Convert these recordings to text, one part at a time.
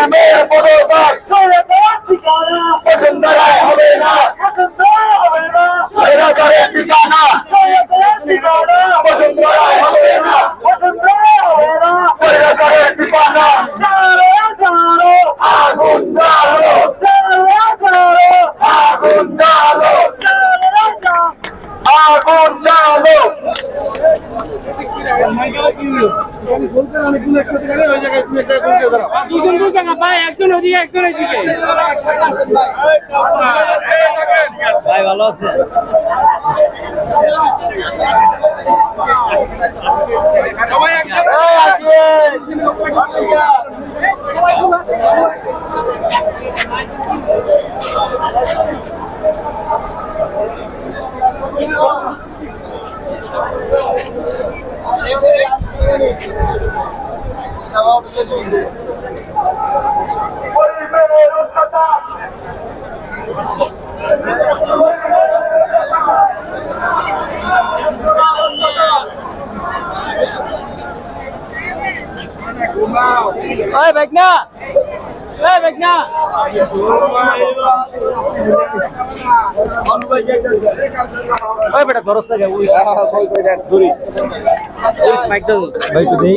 প্রেমের পদত্যাগ বসুন্ধরায় হবে না। স্বৈরাচারের ঠিকানা। বসুন্ধরায় হবে না। স্বৈরাচারের ঠিকানা। আগুন জ্বালো। আগুন জ্বালো। আগুন জ্বালো। দুজন দু জায়গা পায় একজন ওদিকে একজন এদিকে ভাই ভালো আছে পরিবেশের ওই বেগনা ওই বেগনা। ওই বেটা খরচ থাকে ওই। দূরিস ওই মাইকটা ভাই তো দেই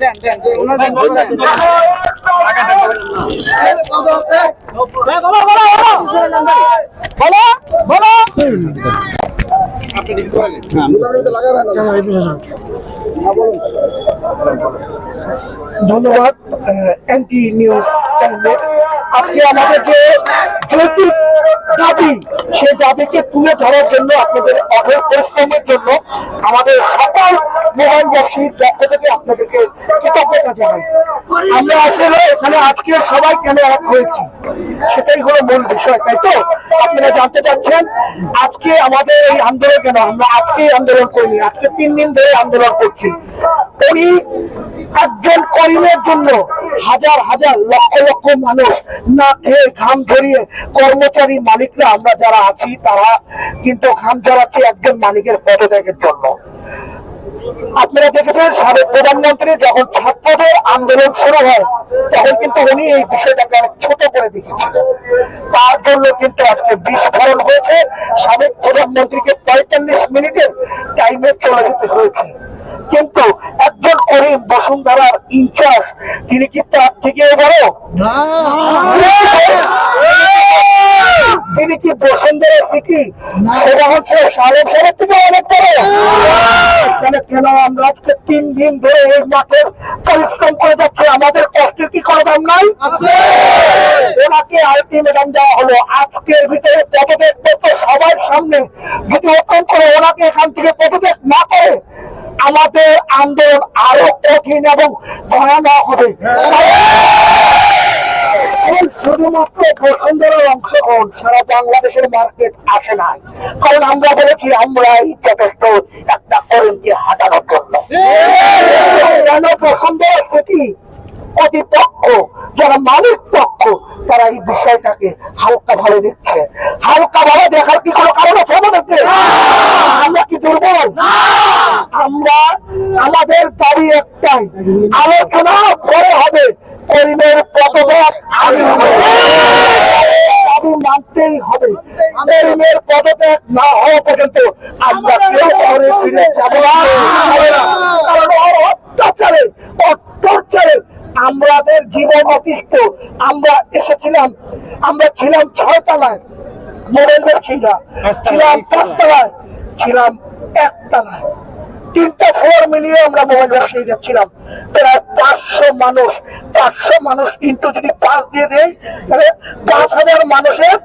দেন ওনাদের ধন্যবাদ এনটি নিউজ চ্যানেলে। আজকে আমাদের যে যৌক্তিক দাবি, সেই দাবিকে তুলে ধরার জন্য, আপনাদের অঢেল পরিশ্রমের জন্য আমাদের সকল ব্যবসায়ীর পক্ষ থেকে আপনাদেরকে কৃতজ্ঞতা জানাই। আমরা আসলে এখানে আজকে সবাই কেন এক হয়েছি? সেটাই হলো মূল বিষয়, তাই তো? আপনারা জানতে চাচ্ছেন, আজকে আমাদের এই আন্দোলন কেন? আমরা আজকে আন্দোলন করিনি, আজকে তিন দিন ধরে আন্দোলন করছি। উনি একজন করিমের জন্য হাজার হাজার লক্ষ লক্ষ মানুষ না খেয়ে ঘাম ঝরিয়ে কর্মচারী মালিকরা আমরা যারা আছি তারা কিন্তু ঘাম ঝরাচ্ছে একজন মালিকের পদত্যাগের জন্য। আপনারা দেখেছেন সাবেক প্রধানমন্ত্রী যখন ছাত্রদের আন্দোলন শুরু হয়, তখন কিন্তু উনি এই বিষয়টাকে অনেক ছোট করে দেখেছিলেন তার জন্য কিন্তু আজকে বিস্ফোরণ হয়েছে। সাবেক প্রধানমন্ত্রীকে পঁয়তাল্লিশ মিনিটের টাইমে চলে যেতে হয়েছে। কিন্তু একজন করিম বসুন্ধরার ইনচার্জ তিনি কি তার থেকে বড়? তিনি কি বসুন্ধরা সিটি সেটা হচ্ছে সাড়ে সাড়ে থেকে অনেক বড় তাহলে কেন আমরা আজকে তিন দিন ধরে এই মাঠের পরিশ্রম করে যাচ্ছে? আমাদের কষ্টের কি কোনো দাম নাই? ওনাকে আলটিমেটাম দেওয়া হলো। আজকের ভিতরে পদত্যাগ করতে সবার সামনে যদি ওপেন করে ওনাকে এখান থেকে পদত্যাগ না করে আমাদের আন্দোলন আরও কঠিন এবং ভয়ানক হবে। এখন শুধুমাত্র বসুন্ধরার অংশগ্রহণ সারা বাংলাদেশের মার্কেট আসে না কারণ আমরা বলেছি, আমরাই যথেষ্ট একটা করেন্টকে হাঁটানোর জন্য। কেন? বসুন্ধরা সিটি কর্তৃপক্ষ, যারা মালিক পক্ষ, তারা এই বিষয়টাকে হালকা ভাবে দেখছে। হালকা ভাবে দেখার কি কোনো কারণ আছে আমাদেরকে? আমরা কি দুর্বল? আমরা, আমাদের দাবি একটাই, আলোচনা পরে হবে করিমের হবে ফিরে আমাদের জীবন অতিষ্ঠ আমরা এসেছিলাম আমরা ছিলাম ছয়তলায় মোবাইল ব্যবসায়ীরা ছিলাম পাঁচতলায় ছিলাম একতলায় তিনটা ফ্লোর মিলিয়ে আমরা মোবাইল ব্যবসায়ী যাচ্ছিলাম প্রায় পাঁচশো মানুষ পাঁচশো মানুষ কিন্তু যদি পাঁচ দিয়ে দেয় তাহলে পাঁচ হাজার মানুষের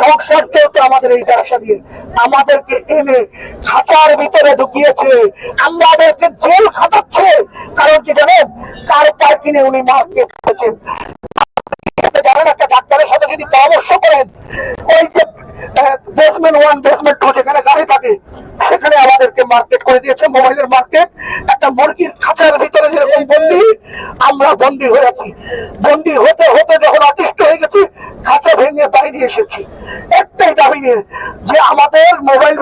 সংসার চলতো আমাদের এই ব্যবসা দিয়ে। আমাদেরকে এনে খাতার ভিতরে ঢুকিয়েছে। আমাদেরকে জেল খাটাচ্ছে। কারণ কি জানেন? কার পার কিনে উনি মার্কেট করেছেন। জানেন একটা ডাক্তারের সাথে যদি পরামর্শ করেন, ওই যে বেসমেন্ট ওয়ান বেসমেন্ট টু যেখানে গাড়ি থাকে সেখানে আমাদেরকে মার্কেট করে দিয়েছে মোবাইলের মার্কেট একটা মুরগির খাঁচার ভিতরে যেরকম বন্দি, আমরা বন্দি হয়েছি বন্দি হতে হতে যখন অতিষ্ঠ হয়ে গেছি, খাঁচা ভেঙে বাইরে এসেছি। একটাই দাবি নিয়ে যে আমাদের মোবাইল